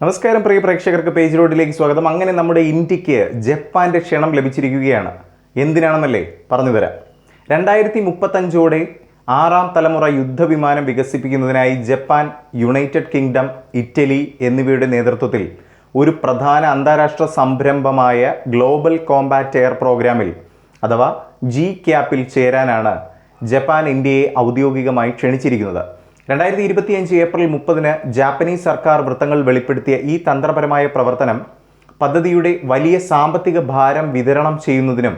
നമസ്കാരം പ്രിയ പ്രേക്ഷകർക്ക് പേജ് റോഡിലേക്ക് സ്വാഗതം. അങ്ങനെ നമ്മുടെ ഇന്ത്യയ്ക്ക് ജപ്പാന്റെ ക്ഷണം ലഭിച്ചിരിക്കുകയാണ്. എന്തിനാണെന്നല്ലേ പറഞ്ഞു തരാം. രണ്ടായിരത്തി മുപ്പത്തഞ്ചോടെ ആറാം തലമുറ യുദ്ധവിമാനം വികസിപ്പിക്കുന്നതിനായി ജപ്പാൻ യുണൈറ്റഡ് കിങ്ഡം ഇറ്റലി എന്നിവയുടെ നേതൃത്വത്തിൽ ഒരു പ്രധാന അന്താരാഷ്ട്ര സംരംഭമായ ഗ്ലോബൽ കോമ്പാറ്റ് എയർ പ്രോഗ്രാമിൽ അഥവാ ജി ക്യാപ്പിൽ ചേരാനാണ് ജപ്പാൻ ഇന്ത്യയെ ഔദ്യോഗികമായി ക്ഷണിച്ചിരിക്കുന്നത്. രണ്ടായിരത്തി ഇരുപത്തിയഞ്ച് ഏപ്രിൽ മുപ്പതിന് ജാപ്പനീസ് സർക്കാർ വൃത്തങ്ങൾ വെളിപ്പെടുത്തിയ ഈ തന്ത്രപരമായ പ്രവർത്തനം പദ്ധതിയുടെ വലിയ സാമ്പത്തിക ഭാരം വിതരണം ചെയ്യുന്നതിനും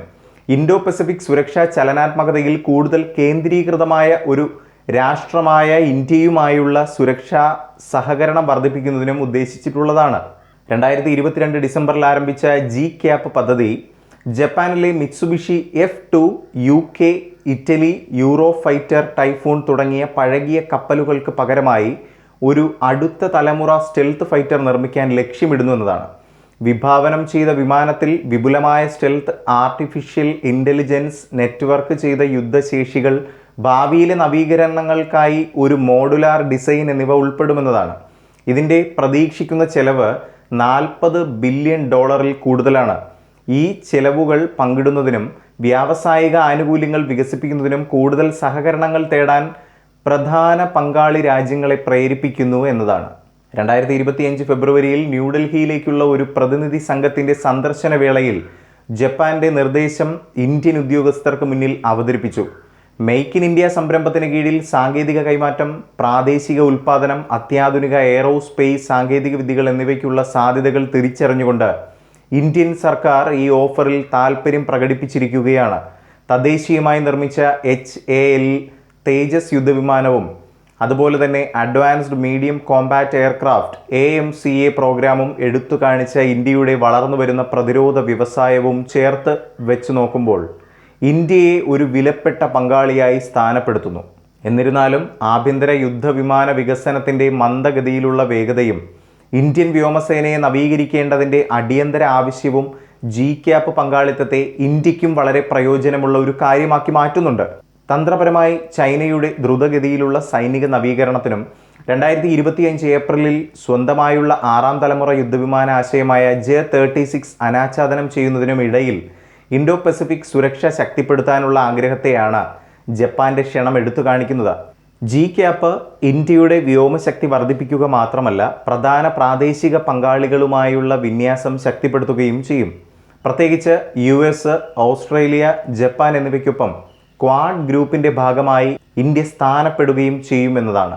ഇൻഡോ പസഫിക് സുരക്ഷാ ചലനാത്മകതയിൽ കൂടുതൽ കേന്ദ്രീകൃതമായ ഒരു രാഷ്ട്രമായ ഇന്ത്യയുമായുള്ള സുരക്ഷാ സഹകരണം വർദ്ധിപ്പിക്കുന്നതിനും ഉദ്ദേശിച്ചിട്ടുള്ളതാണ്. രണ്ടായിരത്തി ഇരുപത്തിരണ്ട് ഡിസംബറിൽ ആരംഭിച്ച ജി ക്യാപ്പ് പദ്ധതി ജപ്പാനിലെ Mitsubishi F two U K Italy Eurofighter Typhoon തുടങ്ങിയ പഴകിയ കപ്പലുകൾക്ക് പകരമായി ഒരു അടുത്ത തലമുറ സ്റ്റെൽത്ത് ഫൈറ്റർ നിർമ്മിക്കാൻ ലക്ഷ്യമിടുന്നു എന്നതാണ്. വിഭാവനം ചെയ്ത വിമാനത്തിൽ വിപുലമായ സ്റ്റെൽത്ത് ആർട്ടിഫിഷ്യൽ ഇന്റലിജൻസ് നെറ്റ്വർക്ക് ചെയ്ത യുദ്ധശേഷികൾ ഭാവിയിലെ നവീകരണങ്ങൾക്കായി ഒരു മോഡുലാർ ഡിസൈൻ എന്നിവ ഉൾപ്പെടുമെന്നതാണ്. ഇതിന്റെ പ്രതീക്ഷിക്കുന്ന ചെലവ് നാൽപ്പത് ബില്യൺ ഡോളറിൽ കൂടുതലാണ്. ഈ ചെലവുകൾ പങ്കിടുന്നതിനും വ്യാവസായിക ആനുകൂല്യങ്ങൾ വികസിപ്പിക്കുന്നതിനും കൂടുതൽ സഹകരണങ്ങൾ തേടാൻ പ്രധാന പങ്കാളി രാജ്യങ്ങളെ പ്രേരിപ്പിക്കുന്നു എന്നതാണ്. രണ്ടായിരത്തി ഇരുപത്തിയഞ്ച് ഫെബ്രുവരിയിൽ ന്യൂഡൽഹിയിലേക്കുള്ള ഒരു പ്രതിനിധി സംഘത്തിന്റെ സന്ദർശന വേളയിൽ ജപ്പാന്റെ നിർദ്ദേശം ഇന്ത്യൻ ഉദ്യോഗസ്ഥർക്ക് മുന്നിൽ അവതരിപ്പിച്ചു. മെയ്ക്ക് ഇൻ ഇന്ത്യ സംരംഭത്തിന് കീഴിൽ സാങ്കേതിക കൈമാറ്റം പ്രാദേശിക ഉൽപ്പാദനം അത്യാധുനിക എയറോസ്പേസ് സാങ്കേതിക വിദ്യകൾ എന്നിവയ്ക്കുള്ള സാധ്യതകൾ തിരിച്ചറിഞ്ഞുകൊണ്ട് ഇന്ത്യൻ സർക്കാർ ഈ ഓഫറിൽ താൽപ്പര്യം പ്രകടിപ്പിച്ചിരിക്കുകയാണ്. തദ്ദേശീയമായി നിർമ്മിച്ച എച്ച് എ എൽ തേജസ് യുദ്ധവിമാനവും അതുപോലെ തന്നെ advanced medium combat aircraft A M C A പ്രോഗ്രാമും എടുത്തു കാണിച്ച ഇന്ത്യയുടെ വളർന്നു വരുന്ന പ്രതിരോധ വ്യവസായവും ചേർത്ത് വെച്ച് നോക്കുമ്പോൾ ഇന്ത്യയെ ഒരു വിലപ്പെട്ട പങ്കാളിയായി സ്ഥാനപ്പെടുത്തുന്നു. എന്നിരുന്നാലും ആഭ്യന്തര യുദ്ധവിമാന വികസനത്തിന്റെ മന്ദഗതിയിലുള്ള വേഗതയും ഇന്ത്യൻ വ്യോമസേനയെ നവീകരിക്കേണ്ടതിന്റെ അടിയന്തര ആവശ്യവും ജി ക്യാപ്പ് പങ്കാളിത്തത്തെ ഇന്ത്യക്കും വളരെ പ്രയോജനമുള്ള ഒരു കാര്യമാക്കി മാറ്റുന്നുണ്ട്. തന്ത്രപരമായി ചൈനയുടെ ദ്രുതഗതിയിലുള്ള സൈനിക നവീകരണത്തിനും രണ്ടായിരത്തി ഇരുപത്തിയഞ്ച് ഏപ്രിലിൽ സ്വന്തമായുള്ള ആറാം തലമുറ യുദ്ധവിമാന ആശയമായ ജെ തേർട്ടി സിക്സ് അനാച്ഛാദനം ചെയ്യുന്നതിനും ഇടയിൽ ഇൻഡോ പസഫിക് സുരക്ഷ ശക്തിപ്പെടുത്താനുള്ള ആഗ്രഹത്തെയാണ് ജപ്പാന്റെ ക്ഷണം എടുത്തു കാണിക്കുന്നത്. ജി ക്യാപ്പ് ഇന്ത്യയുടെ വ്യോമശക്തി വർദ്ധിപ്പിക്കുക മാത്രമല്ല പ്രധാന പ്രാദേശിക പങ്കാളികളുമായുള്ള വിന്യാസം ശക്തിപ്പെടുത്തുകയും ചെയ്യും. പ്രത്യേകിച്ച് യു എസ് ഓസ്ട്രേലിയ ജപ്പാൻ എന്നിവയ്ക്കൊപ്പം ക്വാഡ് ഗ്രൂപ്പിന്റെ ഭാഗമായി ഇന്ത്യ സ്ഥാനപ്പെടുകയും ചെയ്യുമെന്നതാണ്.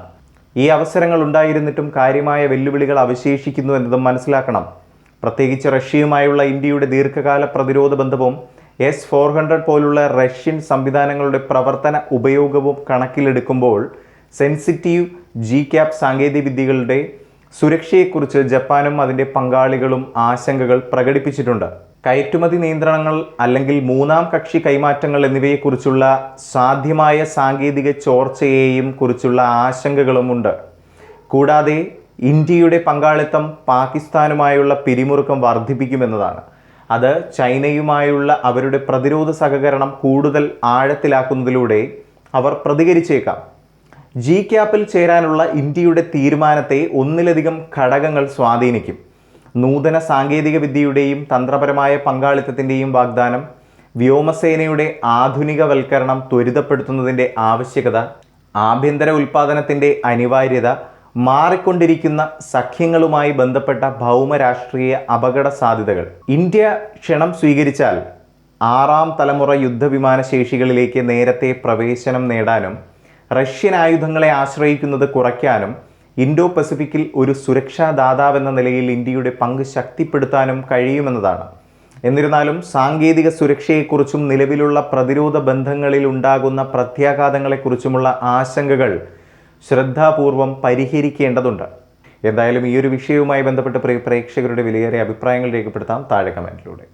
ഈ അവസരങ്ങൾ ഉണ്ടായിരുന്നിട്ടും കാര്യമായ വെല്ലുവിളികൾ അവശേഷിക്കുന്നു എന്നതും മനസ്സിലാക്കണം. പ്രത്യേകിച്ച് റഷ്യയുമായുള്ള ഇന്ത്യയുടെ ദീർഘകാല പ്രതിരോധ ബന്ധവും എസ് ഫോർ ഹൺഡ്രഡ് പോലുള്ള റഷ്യൻ സംവിധാനങ്ങളുടെ പ്രവർത്തന ഉപയോഗവും കണക്കിലെടുക്കുമ്പോൾ സെൻസിറ്റീവ് ജി ക്യാപ് സാങ്കേതികവിദ്യകളുടെ സുരക്ഷയെക്കുറിച്ച് ജപ്പാനും അതിന്റെ പങ്കാളികളും ആശങ്കകൾ പ്രകടിപ്പിച്ചിട്ടുണ്ട്. കയറ്റുമതി നിയന്ത്രണങ്ങൾ അല്ലെങ്കിൽ മൂന്നാം കക്ഷി കൈമാറ്റങ്ങൾ എന്നിവയെക്കുറിച്ചുള്ള സാധ്യമായ സാങ്കേതിക ചോർച്ചയെയും കുറിച്ചുള്ള ആശങ്കകളുമുണ്ട് കൂടാതെ ഇന്ത്യയുടെ പങ്കാളിത്തം പാകിസ്ഥാനുമായുള്ള പിരിമുറുക്കം വർദ്ധിപ്പിക്കുമെന്നതാണ്. അത് ചൈനയുമായുള്ള അവരുടെ പ്രതിരോധ സഹകരണം കൂടുതൽ ആഴത്തിലാക്കുന്നതിലൂടെ അവർ പ്രതികരിച്ചേക്കാം. ജി ക്യാപ്പിൽ ചേരാനുള്ള ഇന്ത്യയുടെ തീരുമാനത്തെ ഒന്നിലധികം ഘടകങ്ങൾ സ്വാധീനിക്കും. നൂതന സാങ്കേതിക വിദ്യയുടെയും തന്ത്രപരമായ പങ്കാളിത്തത്തിന്റെയും വാഗ്ദാനം വ്യോമസേനയുടെ ആധുനികവൽക്കരണം ത്വരിതപ്പെടുത്തുന്നതിന്റെ ആവശ്യകത ആഭ്യന്തര ഉൽപ്പാദനത്തിന്റെ അനിവാര്യത മാറിക്കൊണ്ടിരിക്കുന്ന സഖ്യങ്ങളുമായി ബന്ധപ്പെട്ട ഭൗമരാഷ്ട്രീയ അപകട സാധ്യതകൾ. ഇന്ത്യ ക്ഷണം സ്വീകരിച്ചാൽ ആറാം തലമുറ യുദ്ധവിമാന ശേഷികളിലേക്ക് നേരത്തെ പ്രവേശനം നേടാനും റഷ്യൻ ആയുധങ്ങളെ ആശ്രയിക്കുന്നത് കുറയ്ക്കാനും ഇൻഡോ പസഫിക്കിൽ ഒരു സുരക്ഷാ ദാതാവെന്ന നിലയിൽ ഇന്ത്യയുടെ പങ്ക് ശക്തിപ്പെടുത്താനും കഴിയുമെന്നതാണ്. എന്നിരുന്നാലും സാങ്കേതിക സുരക്ഷയെക്കുറിച്ചും നിലവിലുള്ള പ്രതിരോധ ബന്ധങ്ങളിൽ ഉണ്ടാകുന്ന പ്രത്യാഘാതങ്ങളെക്കുറിച്ചുമുള്ള ആശങ്കകൾ ശ്രദ്ധാപൂർവം പരിഹരിക്കേണ്ടതുണ്ട്. എന്തായാലും ഈ ഒരു വിഷയവുമായി ബന്ധപ്പെട്ട് പ്രേക്ഷകരുടെ വിലയേറിയ അഭിപ്രായങ്ങൾ രേഖപ്പെടുത്താം താഴെ കമന്റിലൂടെ